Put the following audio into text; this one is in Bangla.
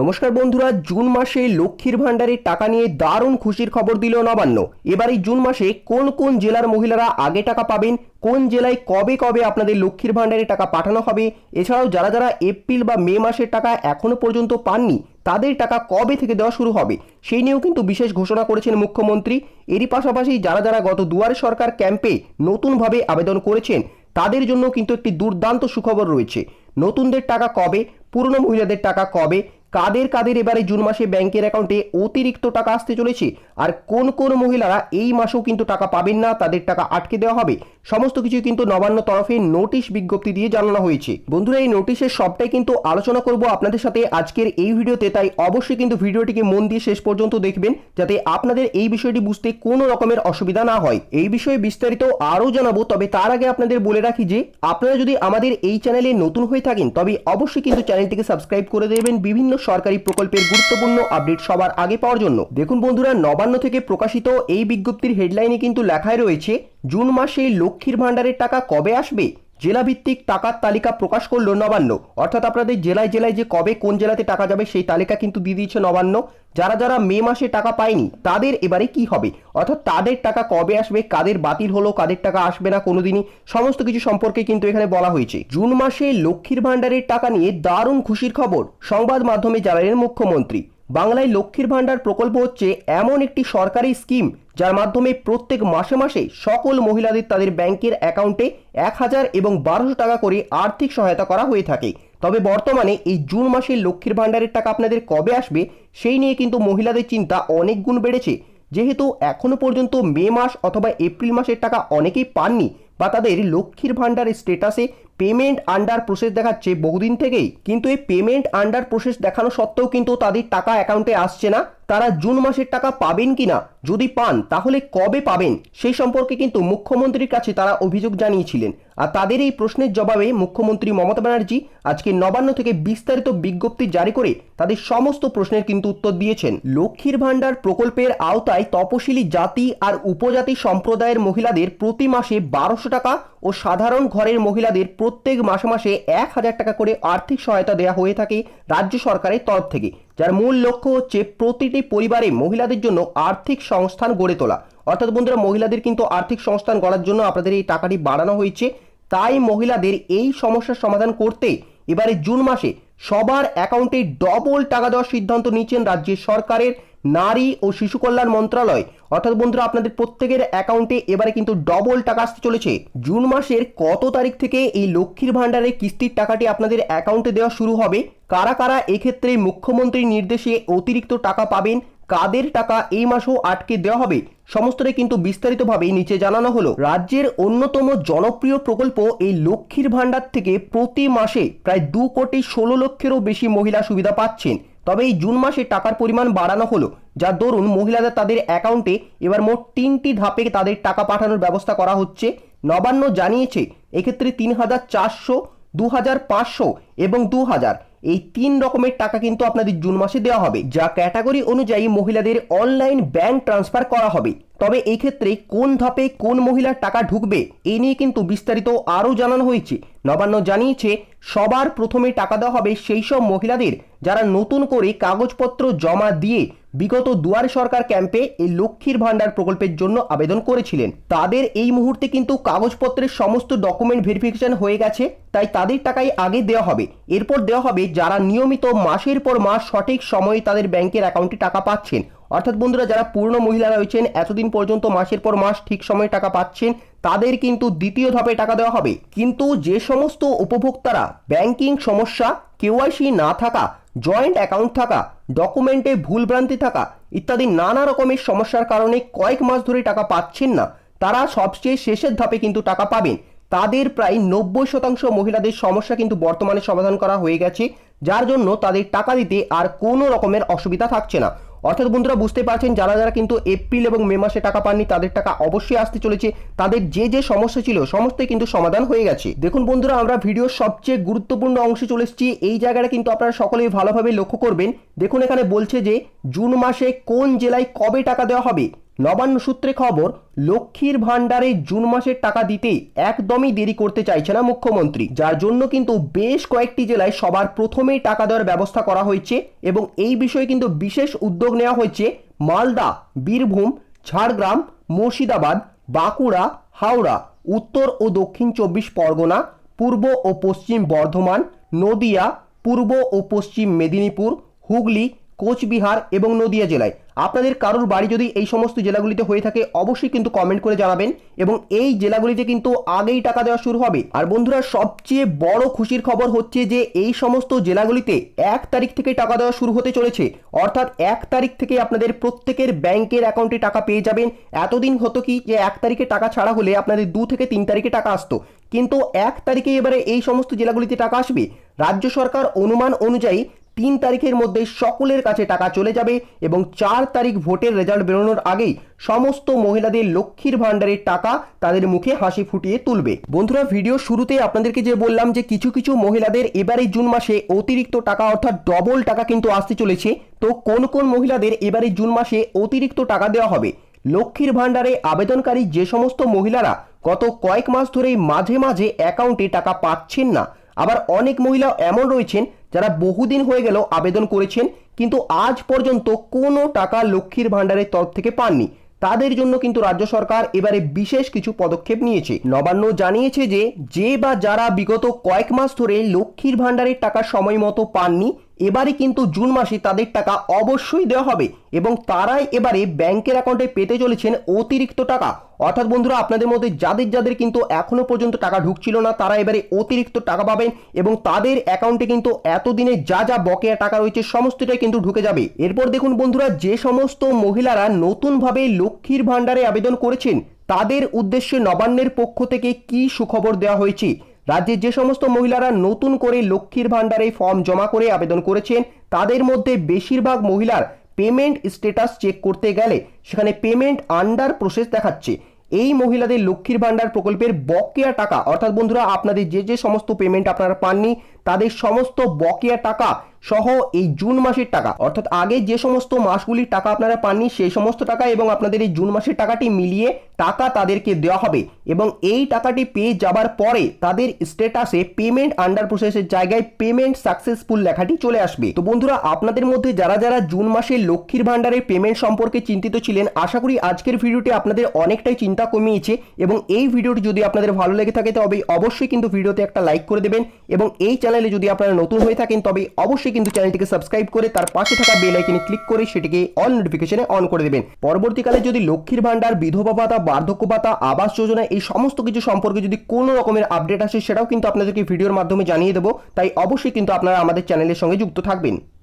নমস্কার বন্ধুরা, জুন মাসে লক্ষ্মীর ভাণ্ডারের টাকা নিয়ে দারুণ খুশির খবর দিল নবান্ন। এবার এই জুন মাসে কোন কোন জেলার মহিলারা আগে টাকা পাবেন, কোন জেলায় কবে কবে আপনাদের লক্ষ্মীর ভাণ্ডারে টাকা পাঠানো হবে, এছাড়াও যারা যারা এপ্রিল বা মে মাসের টাকা এখনও পর্যন্ত পাননি, তাদের টাকা কবে থেকে দেওয়া শুরু হবে, সেই নিয়েও কিন্তু বিশেষ ঘোষণা করেছেন মুখ্যমন্ত্রী। এরই পাশাপাশি যারা যারা গত দুয়ারে সরকার ক্যাম্পে নতুনভাবে আবেদন করেছেন, তাদের জন্য কিন্তু একটি দুর্দান্ত সুখবর রয়েছে। নতুনদের টাকা কবে, পুরনো মহিলাদের টাকা কবে কাদের কাদের এবারে জুন মাসে ব্যাংকের অ্যাকাউন্টে অতিরিক্ত টাকা আসতে চলেছে? আর কোন কোন মহিলারা এই মাসেও কিন্তু টাকা পাবেন না, তাদের টাকা আটকে দেওয়া হবে? সমস্ত কিছু কিন্তু নবান্ন তরফে নোটিশ বিজ্ঞপ্তি দিয়ে জানানো হয়েছে। বন্ধুরা, এই নোটিশের সবটাই কিন্তু আলোচনা করব আপনাদের সাথে আজকের এই ভিডিওতে, তাই অবশ্যই কিন্তু ভিডিওটিকে মন দিয়ে শেষ পর্যন্ত দেখবেন, যাতে আপনাদের এই বিষয়টি বুঝতে কোনো রকমের অসুবিধা না হয়। এই বিষয়ে বিস্তারিত আরও জানাব, তবে তার আগে আপনাদের বলে রাখি যে, আপনারা যদি আমাদের এই চ্যানেলে নতুন হয়ে থাকেন, তবে অবশ্যই কিন্তু চ্যানেলটিকে সাবস্ক্রাইব করে দেবেন। বিভিন্ন সরকারি প্রকল্পের গুরুত্বপূর্ণ আপডেট সবার আগে পাওয়ার জন্য। দেখুন বন্ধুরা, নবান্ন থেকে প্রকাশিত এই বিজ্ঞপ্তির হেডলাইনে কিন্তু লেখায় রয়েছে, জুন মাসে লক্ষ্মীর ভাণ্ডারের টাকা কবে আসবে? জেলাভিত্তিক টাকার তালিকা প্রকাশ করল নবান্ন। অর্থাৎ আপনাদের জেলায় জেলায় যে কবে কোন জেলাতে টাকা যাবে সেই তালিকা কিন্তু দিয়ে দিয়েছে নবান্ন। যারা যারা মে মাসে টাকা পায়নি, তাদের এবারে কি হবে? অর্থাৎ তাদের টাকা কবে আসবে, কাদের বাতিল হলো, কাদের টাকা আসবে না কোনোদিনই, সমস্ত কিছু সম্পর্কে কিন্তু এখানে বলা হয়েছে। জুন মাসে লক্ষ্মীর ভাণ্ডারের টাকা নিয়ে দারুণ খুশির খবর। সংবাদ মাধ্যমে জানালেন মুখ্যমন্ত্রী। বাংলায় লক্ষ্মীর ভাণ্ডার প্রকল্প হচ্ছে এমন একটি সরকারি স্কিম যার মাধ্যমে প্রত্যেক মাসে মাসে সকল মহিলাদের তাদের ব্যাংকের অ্যাকাউন্টে এক হাজার এবং বারোশো টাকা করে আর্থিক সহায়তা করা হয়ে থাকে। তবে বর্তমানে এই জুন মাসে লক্ষ্মীর ভাণ্ডারের টাকা আপনাদের কবে আসবে সেই নিয়ে কিন্তু মহিলাদের চিন্তা অনেক গুণ বেড়েছে। যেহেতু এখনও পর্যন্ত মে মাস অথবা এপ্রিল মাসের টাকা অনেকেই পাননি বা তাদের লক্ষ্মীর ভাণ্ডারের স্টেটাসে পেমেন্ট আন্ডার প্রসেস দেখাচ্ছে বহুদিন থেকেই। কিন্তু এই পেমেন্ট আন্ডার প্রসেস দেখানো সত্ত্বেও কিন্তু তাদের টাকা অ্যাকাউন্টে আসছে না। তারা জুন মাসের টাকা পাবেন কিনা যদি পান, তাহলে কবে পাবেন? সেই সম্পর্কে কিন্তু মুখ্যমন্ত্রীর কাছে তারা অভিযোগ জানিয়েছিলেন। আর তাদের এই প্রশ্নের জবাবে মুখ্যমন্ত্রী মমতা ব্যানার্জি আজকে নবান্ন থেকে বিস্তারিত বিজ্ঞপ্তি জারি করে তাদের সমস্ত প্রশ্নের কিন্তু উত্তর দিয়েছেন। লক্ষ্মীর ভাণ্ডার প্রকল্পের আওতায় তপশিলি জাতি আর উপজাতি সম্প্রদায়ের মহিলাদের প্রতি মাসে বারোশো টাকা ও সাধারণ ঘরের মহিলাদের প্রত্যেক মাসে মাসে এক হাজার টাকা করে আর্থিক সহায়তা দেওয়া হয়ে থাকে রাজ্য সরকারের তরফ থেকে। যার মূল লক্ষ্য হচ্ছে প্রতিটি পরিবারে মহিলাদের জন্য আর্থিক সংস্থান গড়ে তোলা। অর্থাৎ বন্ধুরা, মহিলাদের কিন্তু আর্থিক সংস্থান গড়ার জন্য আপনাদের এই টাকাটি বাড়ানো হয়েছে। তাই মহিলাদের এই সমস্যার সমাধান করতে এবারে জুন মাসে সবার অ্যাকাউন্টে ডবল টাকা দেওয়ার সিদ্ধান্ত নিয়েছেন রাজ্যের সরকারের নারী ও শিশু কল্যাণ মন্ত্রণালয় অর্থাৎ বন্ধুরা, আপনাদের প্রত্যেকের অ্যাকাউন্টে এবারে কিন্তু ডবল টাকা আসতে চলেছে। জুন মাসের কত তারিখ থেকে এই লক্ষ্মীর ভাণ্ডারের কিস্তির টাকাটি আপনাদের অ্যাকাউন্টে দেওয়া শুরু হবে? কারা কারা এক্ষেত্রে মুখ্যমন্ত্রীর নির্দেশে অতিরিক্ত টাকা পাবেন? কাদের টাকা এই মাসেও আটকে দেওয়া হবে? সমস্তটাই কিন্তু বিস্তারিতভাবে নিচে জানানো হলো। রাজ্যের অন্যতম জনপ্রিয় প্রকল্প এই লক্ষ্মীর ভাণ্ডার থেকে প্রতি মাসে প্রায় দু কোটি ষোলো লক্ষেরও বেশি মহিলা সুবিধা পাচ্ছেন। তবে এই জুন মাসে টাকার পরিমাণ বাড়ানো হলো যার দরুন মহিলাদের তাদের অ্যাকাউন্টে এবার মোট তিনটি ধাপে তাদের টাকা পাঠানোর ব্যবস্থা করা হচ্ছে। নবান্ন জানিয়েছে, এক্ষেত্রে তিন হাজার চারশো, দু হাজার পাঁচশো এবং দু হাজার। এই তিন রকমের টাকা কিন্তু আপনাদের জুন মাসে দেওয়া হবে, যা ক্যাটাগরি অনুযায়ী মহিলাদের অনলাইন ব্যাংক ট্রান্সফার করা হবে। তবে এই ক্ষেত্রে কোন ধাপে কোন মহিলার টাকা ঢুকবে, এ নিয়ে কিন্তু বিস্তারিত আরও জানানো হয়েছে। নবান্ন জানিয়েছে, সবার প্রথমে টাকা দেওয়া হবে সেই সব মহিলাদের, যারা নতুন করে কাগজপত্র জমা দিয়ে বিগত দুয়ারে সরকার ক্যাম্পে এই লক্ষ্মীর ভাণ্ডার প্রকল্পের জন্য আবেদন করেছিলেন। তাদের এই মুহূর্তে কিন্তু কাগজপত্রের সমস্ত ডকুমেন্ট ভেরিফিকেশন হয়ে গেছে, তাই তাদের টাকাই আগে দেওয়া হবে। এরপর দেওয়া হবে যারা নিয়মিত মাসের পর মাস সঠিক সময়ে তাদের ব্যাংকের অ্যাকাউন্টে টাকা পাচ্ছেন। অর্থাৎ বন্ধুরা, যারা পূর্ণ মহিলা রয়েছেন, এতদিন পর্যন্ত মাসের পর মাস ঠিক সময়ে টাকা পাচ্ছেন, তাদের কিন্তু দ্বিতীয় ধাপে টাকা দেওয়া হবে। কিন্তু যে সমস্ত উপভোক্তারা ব্যাংকিং সমস্যা, কেওয়াইসি না থাকা জয়েন্ট অ্যাকাউন্ট থাকা, ডকুমেন্টে ভুলভ্রান্তি থাকা ইত্যাদি নানা রকমের সমস্যার কারণে কয়েক মাস ধরে টাকা পাচ্ছেন না। তারা সবচেয়ে শেষের ধাপে কিন্তু টাকা পাবেন। তাদের প্রায় নব্বই শতাংশ মহিলাদের সমস্যা কিন্তু বর্তমানে সমাধান করা হয়ে গেছে, যার জন্য তাদের টাকা দিতে আর কোনো রকমের অসুবিধা থাকছে না। অর্থাৎ বন্ধুরা বুঝতে পারছেন, যারা যারা কিন্তু এপ্রিল এবং মে মাসে টাকা পাননি, তাদের টাকা অবশ্যই আসতে চলেছে। তাদের যে যে সমস্যা ছিল, সমস্তই কিন্তু সমাধান হয়ে গেছে। দেখুন বন্ধুরা, আমরা ভিডিওর সবচেয়ে গুরুত্বপূর্ণ অংশে চলে এসেছি। এই জায়গাটা কিন্তু আপনারা সকলেই ভালোভাবে লক্ষ্য করবেন। দেখুন এখানে বলছে যে, জুন মাসে কোন জেলায় কবে টাকা দেওয়া হবে? নবান্ন সূত্রে খবর, লক্ষ্মীর ভাণ্ডারে জুন মাসের টাকা দিতে একদমই দেরি করতে চাইছে না মুখ্যমন্ত্রী, যার জন্য কিন্তু বেশ কয়েকটি জেলায় সবার প্রথমেই টাকা দেওয়ার ব্যবস্থা করা হয়েছে এবং এই বিষয়ে কিন্তু বিশেষ উদ্যোগ নেওয়া হয়েছে মালদা, বীরভূম, ঝাড়গ্রাম, মুর্শিদাবাদ, বাঁকুড়া, হাওড়া, উত্তর ও দক্ষিণ চব্বিশ পরগনা, পূর্ব ও পশ্চিম বর্ধমান, নদিয়া, পূর্ব ও পশ্চিম মেদিনীপুর, হুগলি কোচবিহার এবং নদিয়া জেলায়। আপনাদের কারোর বাড়ি যদি এই সমস্ত জেলাগুলিতে হয়ে থাকে, অবশ্যই কিন্তু কমেন্ট করে জানাবেন এবং এই জেলাগুলিতে কিন্তু আগেই টাকা দেওয়া শুরু হবে। আর বন্ধুরা, সবচেয়ে বড় খুশির খবর হচ্ছে যে, এই সমস্ত জেলাগুলিতে এক তারিখ থেকে টাকা দেওয়া শুরু হতে চলেছে। অর্থাৎ এক তারিখ থেকে আপনাদের প্রত্যেকের ব্যাংকের অ্যাকাউন্টে টাকা পেয়ে যাবেন। এতদিন হতো কি যে, এক তারিখে টাকা ছাড়া হলে আপনাদের দু থেকে তিন তারিখে টাকা আসতো। কিন্তু এক তারিখে এবারে এই সমস্ত জেলাগুলিতে টাকা আসবে। রাজ্য সরকার অনুমান অনুযায়ী তিন তারিখের মধ্যে সকলের কাছে টাকা চলে যাবে এবং চার তারিখ ভোটের রেজাল্ট বেরোনোর আগেই সমস্ত মহিলাদের লক্ষ্মীর ভাণ্ডারের টাকা তাদের মুখে হাসি ফুটিয়ে তুলবে। বন্ধুরা, ভিডিও শুরুতে আপনাদেরকে যে বললাম যে কিছু কিছু মহিলাদের এবারে জুন মাসে অতিরিক্ত টাকা অর্থাৎ ডবল টাকা কিন্তু আসতে চলেছে, তো কোন কোন মহিলাদের এবারে জুন মাসে অতিরিক্ত টাকা দেওয়া হবে? লক্ষ্মীর ভাণ্ডারে আবেদনকারী যে সমস্ত মহিলারা গত কয়েক মাস ধরেই মাঝে মাঝে অ্যাকাউন্টে টাকা পাচ্ছেন না, আবার অনেক মহিলা এমন রয়েছেন যারা বহুদিন হয়ে গেল আবেদন করেছেন, কিন্তু আজ পর্যন্ত কোনো টাকা লক্ষ্মীর ভাণ্ডারের তরফ থেকে পাননি। তাদের জন্য কিন্তু রাজ্য সরকার এবারে বিশেষ কিছু পদক্ষেপ নিয়েছে। নবান্ন জানিয়েছে যে যে বা যারা বিগত কয়েক মাস ধরে লক্ষ্মীর ভাণ্ডারের টাকা সময় মতো পাননি, এবারে কিন্তু জুন মাসে তাদের টাকা অবশ্যই দেওয়া হবে এবং তারাই এবারে ব্যাংকের অ্যাকাউন্টে পেতে চলেছেন অতিরিক্ত টাকা। অর্থাৎ বন্ধুরা, আপনাদের মধ্যে যাদের যাদের কিন্তু এখনও পর্যন্ত টাকা ঢুকছিল না, তারা এবারে অতিরিক্ত টাকা পাবেন এবং তাদের অ্যাকাউন্টে কিন্তু এতদিনে যা যা বকেয়া টাকা রয়েছে, সমস্তটাই কিন্তু ঢুকে যাবে। এরপর দেখুন বন্ধুরা, যে সমস্ত মহিলারা নতুনভাবে লক্ষ্মীর ভাণ্ডারে আবেদন করেছেন, তাদের উদ্দেশ্যে নবান্নের পক্ষ থেকে কি সুখবর দেওয়া হয়েছে? রাজ্যের যে সমস্ত মহিলারা নতুন করে লক্ষ্মীর ভাণ্ডারে ফর্ম জমা করে আবেদন করেছেন, তাদের মধ্যে বেশিরভাগ মহিলার পেমেন্ট স্ট্যাটাস চেক করতে গেলে সেখানে পেমেন্ট আন্ডার প্রসেস দেখাচ্ছে। এই মহিলাদের লক্ষ্মীর ভাণ্ডার প্রকল্পের বকেয়া টাকা, অর্থাৎ বন্ধুরা আপনাদের যে যে সমস্ত পেমেন্ট আপনারা পাননি তাদের সমস্ত বকেয়া টাকা সহ এই জুন মাসের টাকা। অর্থাৎ আগে যে সমস্ত মাসগুলির টাকা আপনারা পাননি, সেই সমস্ত টাকা এবং আপনাদের এই জুন মাসের টাকাটি মিলিয়ে টাকা তাদেরকে দেওয়া হবে এবং এই টাকাটি পেয়ে যাবার পরে তাদের স্ট্যাটাসে পেমেন্ট আন্ডার প্রসেসের জায়গায় পেমেন্ট সাকসেসফুল লেখাটি চলে আসবে। তো বন্ধুরা, আপনাদের মধ্যে যারা যারা জুন মাসে লক্ষ্মীর ভাণ্ডারের পেমেন্ট সম্পর্কে চিন্তিত ছিলেন, আশা করি আজকের ভিডিওটি আপনাদের অনেকটাই চিন্তা কমিয়েছে এবং এই ভিডিওটি যদি আপনাদের ভালো লেগে থাকে তবে অবশ্যই কিন্তু ভিডিওতে একটা লাইক করে দেবেন এবং এই চ্যানেলে যদি আপনারা নতুন হয়ে থাকেন, তবে অবশ্যই কিন্তু চ্যানেলটিকে সাবস্ক্রাইব করে তার পাশে থাকা বেল আইকনে ক্লিক করে সেটিকে অল নোটিফিকেশনে অন করে দেবেন। পরবর্তীকালে যদি লক্ষ্মীর ভান্ডার বিধবা ভাতা, বার্ধক্য ভাতা, আবাস যোজনা এই সমস্ত কিছু সম্পর্কে যদি কোনো রকমের আপডেট আসে, সেটাও কিন্তু আপনাদেরকে ভিডিওর মাধ্যমে জানিয়ে দেবো। তাই অবশ্যই কিন্তু আপনারা আমাদের চ্যানেলের সঙ্গে যুক্ত থাকবেন।